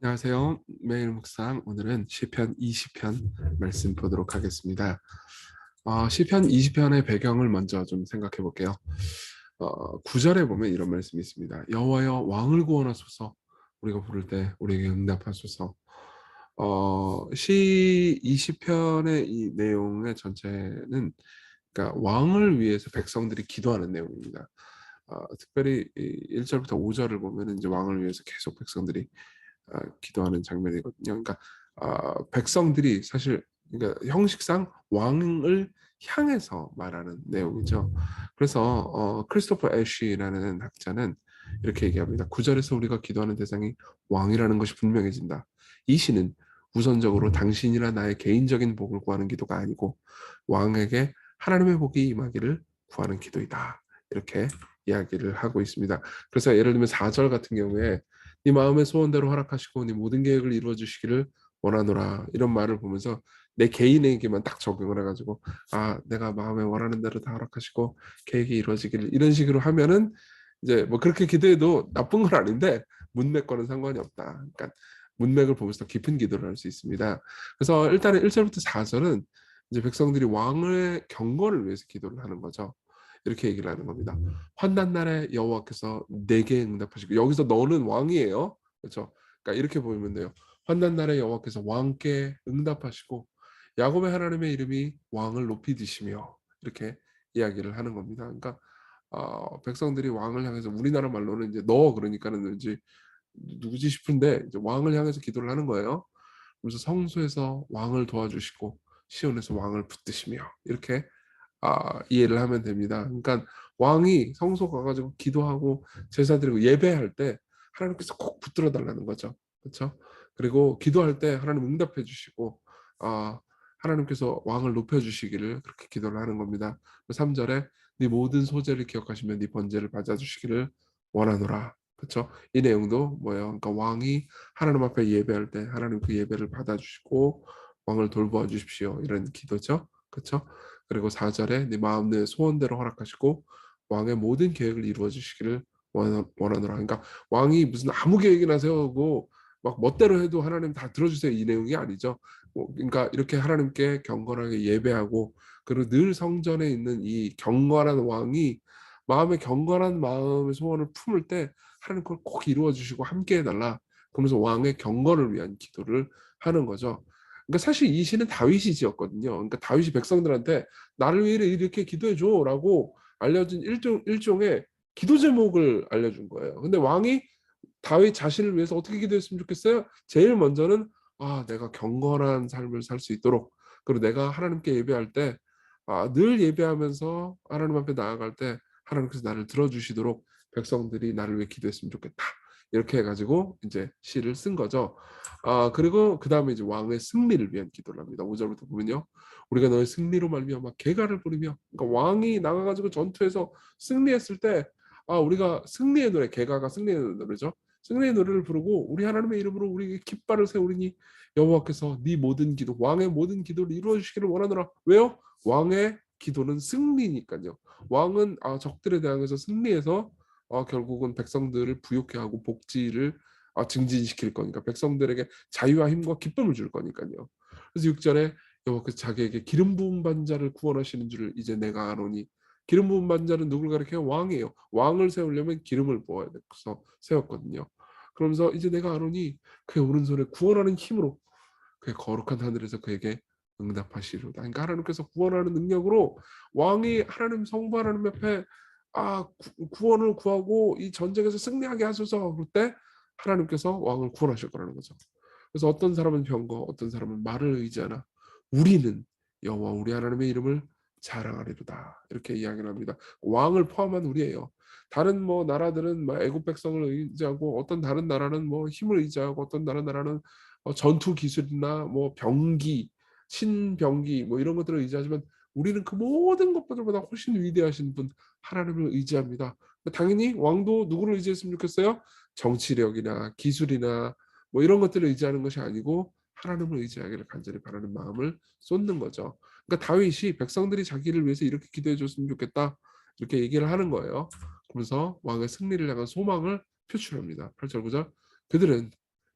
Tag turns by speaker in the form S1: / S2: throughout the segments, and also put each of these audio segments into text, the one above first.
S1: 안녕하세요. 매일 묵상 오늘은 시편 20편 말씀 보도록 하겠습니다. 어, 시편 20편의 배경을 먼저 좀 생각해 볼게요. 어, 9절에 보면 이런 말씀이 있습니다. 여호와여 왕을 구원하소서. 우리가 부를 때 우리에게 응답하소서. 어, 시 20편의 이 내용의 전체는 그러니까 왕을 위해서 백성들이 기도하는 내용입니다. 어, 특별히 1절부터 5절을 보면 이제 왕을 위해서 계속 백성들이 어, 기도하는 장면이거든요. 그러니까 어, 백성들이 사실 그러니까 형식상 왕을 향해서 말하는 내용이죠. 그래서 어, 크리스토퍼 애쉬라는 학자는 이렇게 얘기합니다. 구절에서 우리가 기도하는 대상이 왕이라는 것이 분명해진다. 이 시는 우선적으로 당신이나 나의 개인적인 복을 구하는 기도가 아니고 왕에게 하나님의 복이 임하기를 구하는 기도이다. 이렇게 이야기를 하고 있습니다. 그래서 예를 들면 4절 같은 경우에 네 마음의 소원대로 허락하시고 네 모든 계획을 이루어 주시기를 원하노라 이런 말을 보면서 내 개인에게만 딱 적용을 해가지고 아 내가 마음에 원하는 대로 다 허락하시고 계획이 이루어지기를 이런 식으로 하면은 이제 뭐 그렇게 기도해도 나쁜 건 아닌데 문맥과는 상관이 없다. 그러니까 문맥을 보면서 깊은 기도를 할 수 있습니다. 그래서 일단은 1절부터 4절은 이제 백성들이 왕의 경건을 위해서 기도를 하는 거죠. 이렇게 얘기를 하는 겁니다. 환난 날에 여호와께서 내게 응답하시고 여기서 너는 왕이에요. 그렇죠? 그러니까 이렇게 보면 돼요. 환난 날에 여호와께서 왕께 응답하시고 야곱의 하나님의 이름이 왕을 높이 드시며 이렇게 이야기를 하는 겁니다. 그러니까 어, 백성들이 왕을 향해서 우리나라 말로는 이제 너 그러니까는 왠지 누구지 싶은데 이제 왕을 향해서 기도를 하는 거예요. 그래서 성소에서 왕을 도와주시고 시온에서 왕을 붙드시며 이렇게 아, 이해를 하면 됩니다. 그러니까 왕이 성소 가가지고 기도하고 제사 드리고 예배할 때 하나님께서 꼭 붙들어 달라는 거죠. 그렇죠? 그리고 기도할 때 하나님 응답해 주시고 아, 하나님께서 왕을 높여 주시기를 그렇게 기도를 하는 겁니다. 3절에 네 모든 소재를 기억하시면 네 번제를 받아 주시기를 원하노라. 그렇죠? 이 내용도 뭐예요? 그러니까 왕이 하나님 앞에 예배할 때 하나님 그 예배를 받아 주시고 왕을 돌보아 주십시오. 이런 기도죠. 그렇죠? 그리고 4절에 네 마음 내 소원대로 허락하시고 왕의 모든 계획을 이루어 주시기를 원하노라. 그러니까 왕이 무슨 아무 계획이나 세우고 막 멋대로 해도 하나님 다 들어주세요 이 내용이 아니죠. 뭐 그러니까 이렇게 하나님께 경건하게 예배하고 그리고 늘 성전에 있는 이 경건한 왕이 마음에 경건한 마음의 소원을 품을 때 하나님 그걸 꼭 이루어 주시고 함께 해달라. 그러면서 왕의 경건을 위한 기도를 하는 거죠. 그러니까 사실 이 시는 다윗이 지었거든요. 그러니까 다윗이 백성들한테 나를 위해 이렇게 기도해 줘라고 알려준 일종 일종의 기도 제목을 알려준 거예요. 근데 왕이 다윗 자신을 위해서 어떻게 기도했으면 좋겠어요? 제일 먼저는 아 내가 경건한 삶을 살 수 있도록 그리고 내가 하나님께 예배할 때 아, 늘 예배하면서 하나님 앞에 나아갈 때 하나님께서 나를 들어주시도록 백성들이 나를 위해 기도했으면 좋겠다. 이렇게 해가지고 이제 시를 쓴 거죠. 아 그리고 그 다음에 이제 왕의 승리를 위한 기도를 합니다. 5절부터 보면요. 우리가 너의 승리로 말미암아 개가를 부리며 그러니까 왕이 나가가지고 전투에서 승리했을 때 아 우리가 승리의 노래 개가가 승리의 노래죠. 승리의 노래를 부르고 우리 하나님의 이름으로 우리 깃발을 세우리니 여호와께서 네 모든 기도 왕의 모든 기도를 이루어 주시기를 원하노라. 왜요? 왕의 기도는 승리니까요. 왕은 아, 적들에 대항해서 승리해서 어, 결국은 백성들을 부욕해 하고 복지를 어, 증진시킬 거니까 백성들에게 자유와 힘과 기쁨을 줄 거니까요. 그래서 6절에 여호와께서 자기에게 기름 부은 반자를 구원하시는 줄을 이제 내가 아노니 기름 부은 반자는 누굴 가리켜요? 왕이에요. 왕을 세우려면 기름을 부어야 돼서 세웠거든요. 그러면서 이제 내가 아노니 그의 오른손에 구원하는 힘으로 그의 거룩한 하늘에서 그에게 응답하시리로다. 그러니까 하나님께서 구원하는 능력으로 왕이 하나님 성부 하나님 옆에 아 구, 원을 구하고 이 전쟁에서 승리하게 하소서 그럴 때 하나님께서 왕을 구원하실 거라는 거죠. 그래서 어떤 사람은 병거, 어떤 사람은 말을 의지하나 우리는 여호와 우리 하나님의 이름을 자랑하리로다 이렇게 이야기를 합니다. 왕을 포함한 우리예요. 다른 뭐 나라들은 뭐 애국 백성을 의지하고 어떤 다른 나라는 뭐 힘을 의지하고 어떤 다른 나라는 어 전투 기술이나 뭐 병기, 신병기 뭐 이런 것들을 의지하지만 우리는 그 모든 것들보다 훨씬 위대하신 분 하나님을 의지합니다. 당연히 왕도 누구를 의지했으면 좋겠어요? 정치력이나 기술이나 뭐 이런 것들을 의지하는 것이 아니고 하나님을 의지하기를 간절히 바라는 마음을 쏟는 거죠. 그러니까 다윗이 백성들이 자기를 위해서 이렇게 기도해 줬으면 좋겠다. 이렇게 얘기를 하는 거예요. 그러면서 왕의 승리를 향한 소망을 표출합니다. 8절 9절 그들은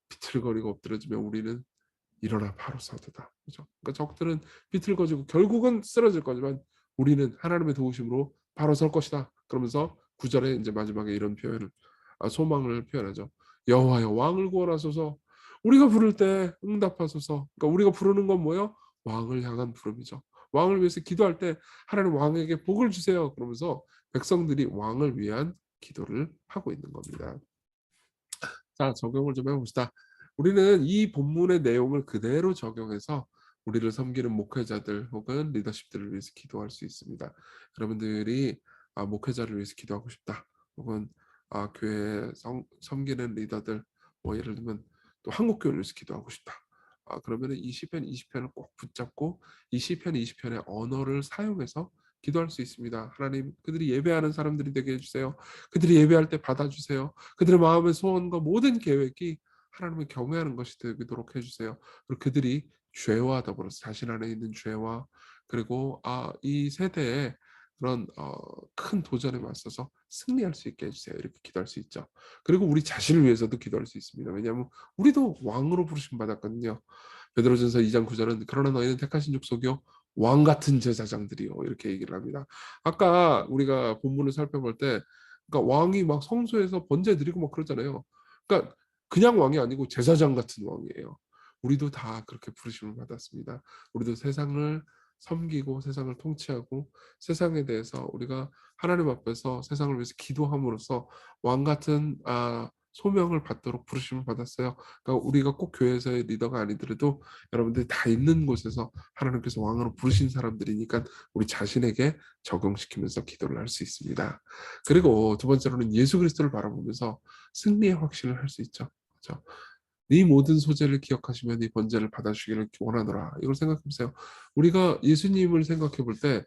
S1: 비틀거리고 엎드려지면 우리는 일어나 바로 서도다. 그죠? 그러니까 적들은 비틀거지고 결국은 쓰러질 거지만 우리는 하나님의 도우심으로 바로 설 것이다. 그러면서 구절에 이제 마지막에 이런 표현을 아, 소망을 표현하죠. 여호와여 왕을 구원하소서. 우리가 부를 때 응답하소서. 그러니까 우리가 부르는 건 뭐예요? 왕을 향한 부름이죠. 왕을 위해서 기도할 때 하나님 왕에게 복을 주세요. 그러면서 백성들이 왕을 위한 기도를 하고 있는 겁니다. 자, 적용을 좀 해봅시다. 우리는 이 본문의 내용을 그대로 적용해서 우리를 섬기는 목회자들 혹은 리더십들을 위해서 기도할 수 있습니다. 여러분들이 아, 목회자를 위해서 기도하고 싶다. 혹은 아, 교회 성, 섬기는 리더들 뭐 예를 들면 또 한국 교회를 위해서 기도하고 싶다. 아, 그러면 이 시편 20편을 꼭 붙잡고 이 시편 20편의 언어를 사용해서 기도할 수 있습니다. 하나님, 그들이 예배하는 사람들이 되게 해주세요. 그들이 예배할 때 받아주세요. 그들의 마음의 소원과 모든 계획이 하나님을 경외하는 것이 되도록 해주세요. 그리고 그들이 죄와 더불어서 자신 안에 있는 죄와 그리고 아, 이 세대에 그런 어, 큰 도전에 맞서서 승리할 수 있게 해주세요. 이렇게 기도할 수 있죠. 그리고 우리 자신을 위해서도 기도할 수 있습니다. 왜냐하면 우리도 왕으로 부르심 받았거든요. 베드로전서 2장 9절은 그러나 너희는 택하신 족속이요 왕 같은 제사장들이요 이렇게 얘기를 합니다. 아까 우리가 본문을 살펴볼 때 그러니까 왕이 막 성소에서 번제 드리고 막 그러잖아요. 그러니까 그냥 왕이 아니고 제사장 같은 왕이에요. 우리도 다 그렇게 부르심을 받았습니다. 우리도 세상을 섬기고 세상을 통치하고 세상에 대해서 우리가 하나님 앞에서 세상을 위해서 기도함으로써 왕 같은 아, 소명을 받도록 부르심을 받았어요. 그러니까 우리가 꼭 교회에서의 리더가 아니더라도 여러분들이 다 있는 곳에서 하나님께서 왕으로 부르신 사람들이니까 우리 자신에게 적용시키면서 기도를 할 수 있습니다. 그리고 두 번째로는 예수 그리스도를 바라보면서 승리의 확신을 할 수 있죠. 그렇죠? 네 모든 소재를 기억하시면 네 번제를 받아주기를 원하노라. 이걸 생각해 보세요. 우리가 예수님을 생각해 볼 때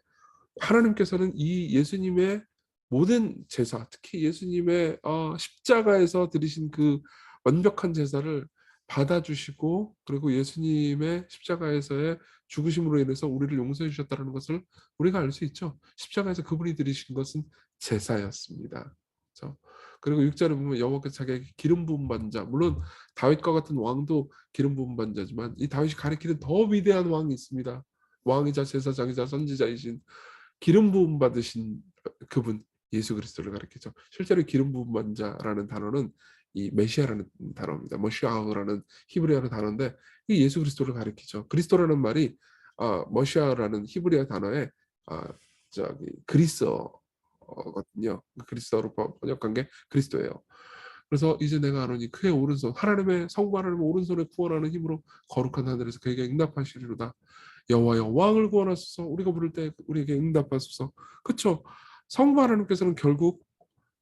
S1: 하나님께서는 이 예수님의 모든 제사, 특히 예수님의 어, 십자가에서 드리신 그 완벽한 제사를 받아주시고 그리고 예수님의 십자가에서의 죽으심으로 인해서 우리를 용서해 주셨다는 것을 우리가 알 수 있죠. 십자가에서 그분이 드리신 것은 제사였습니다. 그렇죠? 그리고 6절에 보면 여호와께서 자기에게 기름 부음 받은 자 물론 다윗과 같은 왕도 기름 부음 받은 자지만 이 다윗이 가리키는 더 위대한 왕이 있습니다. 왕이자 제사장이자 선지자이신 기름 부음 받으신 그분 예수 그리스도를 가리키죠. 실제로 기름 부음 받은 자라는 단어는 이 메시아라는 단어입니다. 머시아라는 히브리어의 단어인데 이 예수 그리스도를 가리키죠. 그리스도라는 말이 아, 머시아라는 히브리어 단어에 아, 저기 그리스어거든요. 그리스어로 번역한 게 그리스도예요. 그래서 이제 내가 하노니 그의 오른손 하나님의 성부 하나님의 오른손에 구원하는 힘으로 거룩한 하늘에서 그에게 응답하시리로다. 여호와여 왕을 구원하소서 우리가 부를 때 우리에게 응답하소서. 그렇죠? 성부 하나님께서는 결국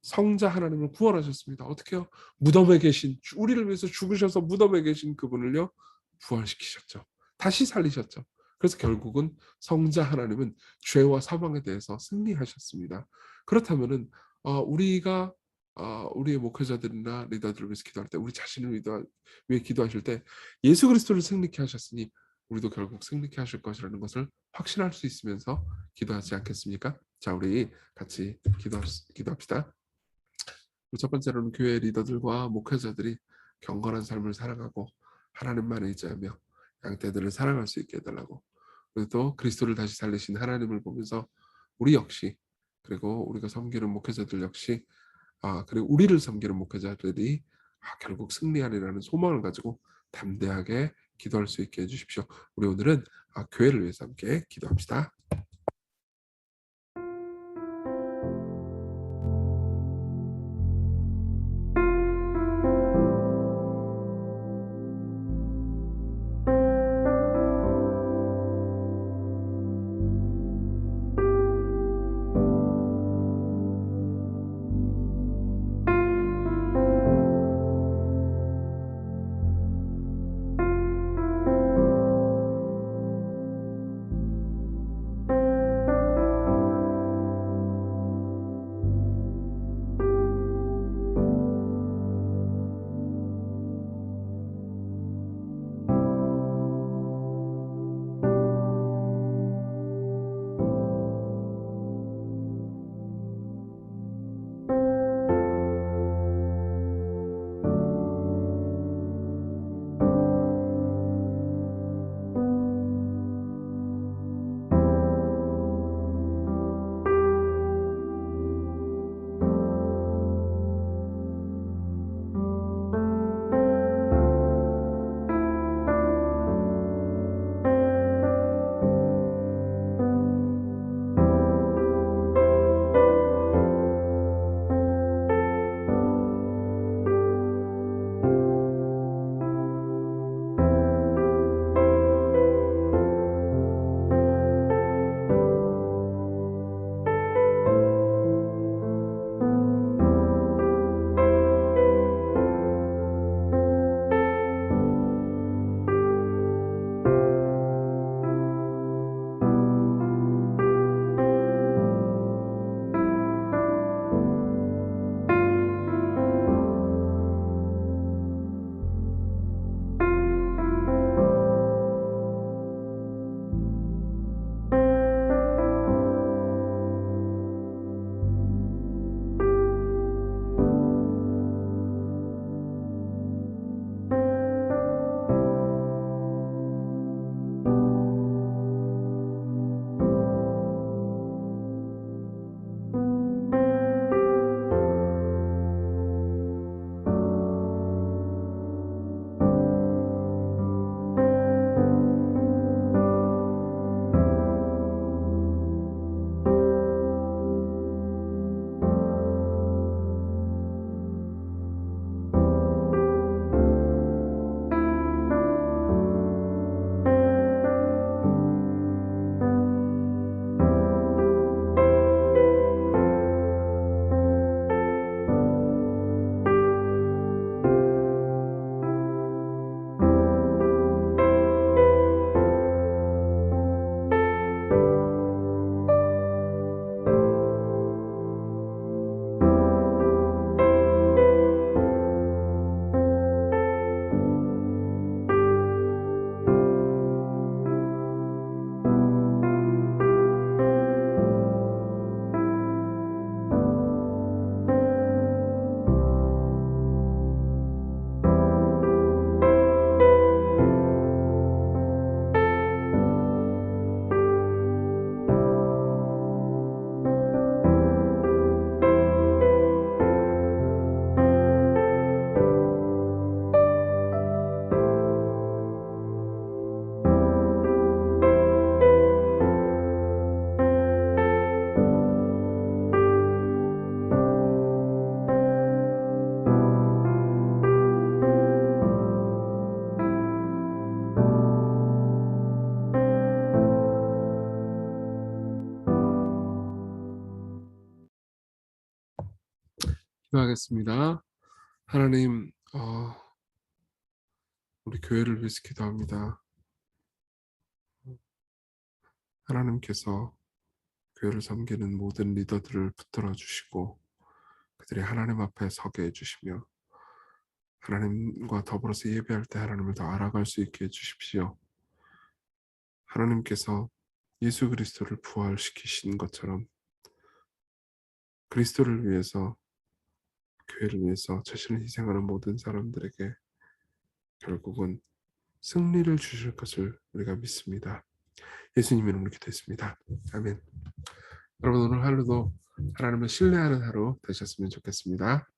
S1: 성자 하나님을 구원하셨습니다. 어떻게요? 무덤에 계신 우리를 위해서 죽으셔서 무덤에 계신 그분을요 부활시키셨죠. 다시 살리셨죠. 그래서 결국은 성자 하나님은 죄와 사망에 대해서 승리하셨습니다. 그렇다면은 어, 우리가 어, 우리의 목회자들이나 리더들을 위해서 기도할 때 우리 자신을 위해 기도하실 때 예수 그리스도를 승리케 하셨으니 우리도 결국 승리케 하실 것이라는 것을 확신할 수 있으면서 기도하지 않겠습니까? 자, 우리 같이 기도 기도합시다. 첫 번째로는 교회 리더들과 목회자들이 경건한 삶을 살아가고 하나님만 의지하며 양떼들을 사랑할 수 있게 해달라고 그리고 또 그리스도를 다시 살리신 하나님을 보면서 우리 역시 그리고 우리가 섬기는 목회자들 역시 아 그리고 우리를 섬기는 목회자들이 아, 결국 승리하리라는 소망을 가지고 담대하게 기도할 수 있게 해주십시오. 우리 오늘은 아, 교회를 위해서 함께 기도합시다. 기도하겠습니다. 하나님, 어, 우리 교회를 위해서 기도합니다. 하나님께서 교회를 섬기는 모든 리더들을 붙들어 주시고 그들이 하나님 앞에 서게 해주시며 하나님과 더불어서 예배할 때 하나님을 더 알아갈 수 있게 해주십시오. 하나님께서 예수 그리스도를 부활시키신 것처럼 그리스도를 위해서 교회를 위해서 자신을 희생하는 모든 사람들에게 결국은 승리를 주실 것을 우리가 믿습니다. 예수님 이름으로 기도했습니다. 아멘. 여러분 오늘 하루도 하나님을 신뢰하는 하루 되셨으면 좋겠습니다.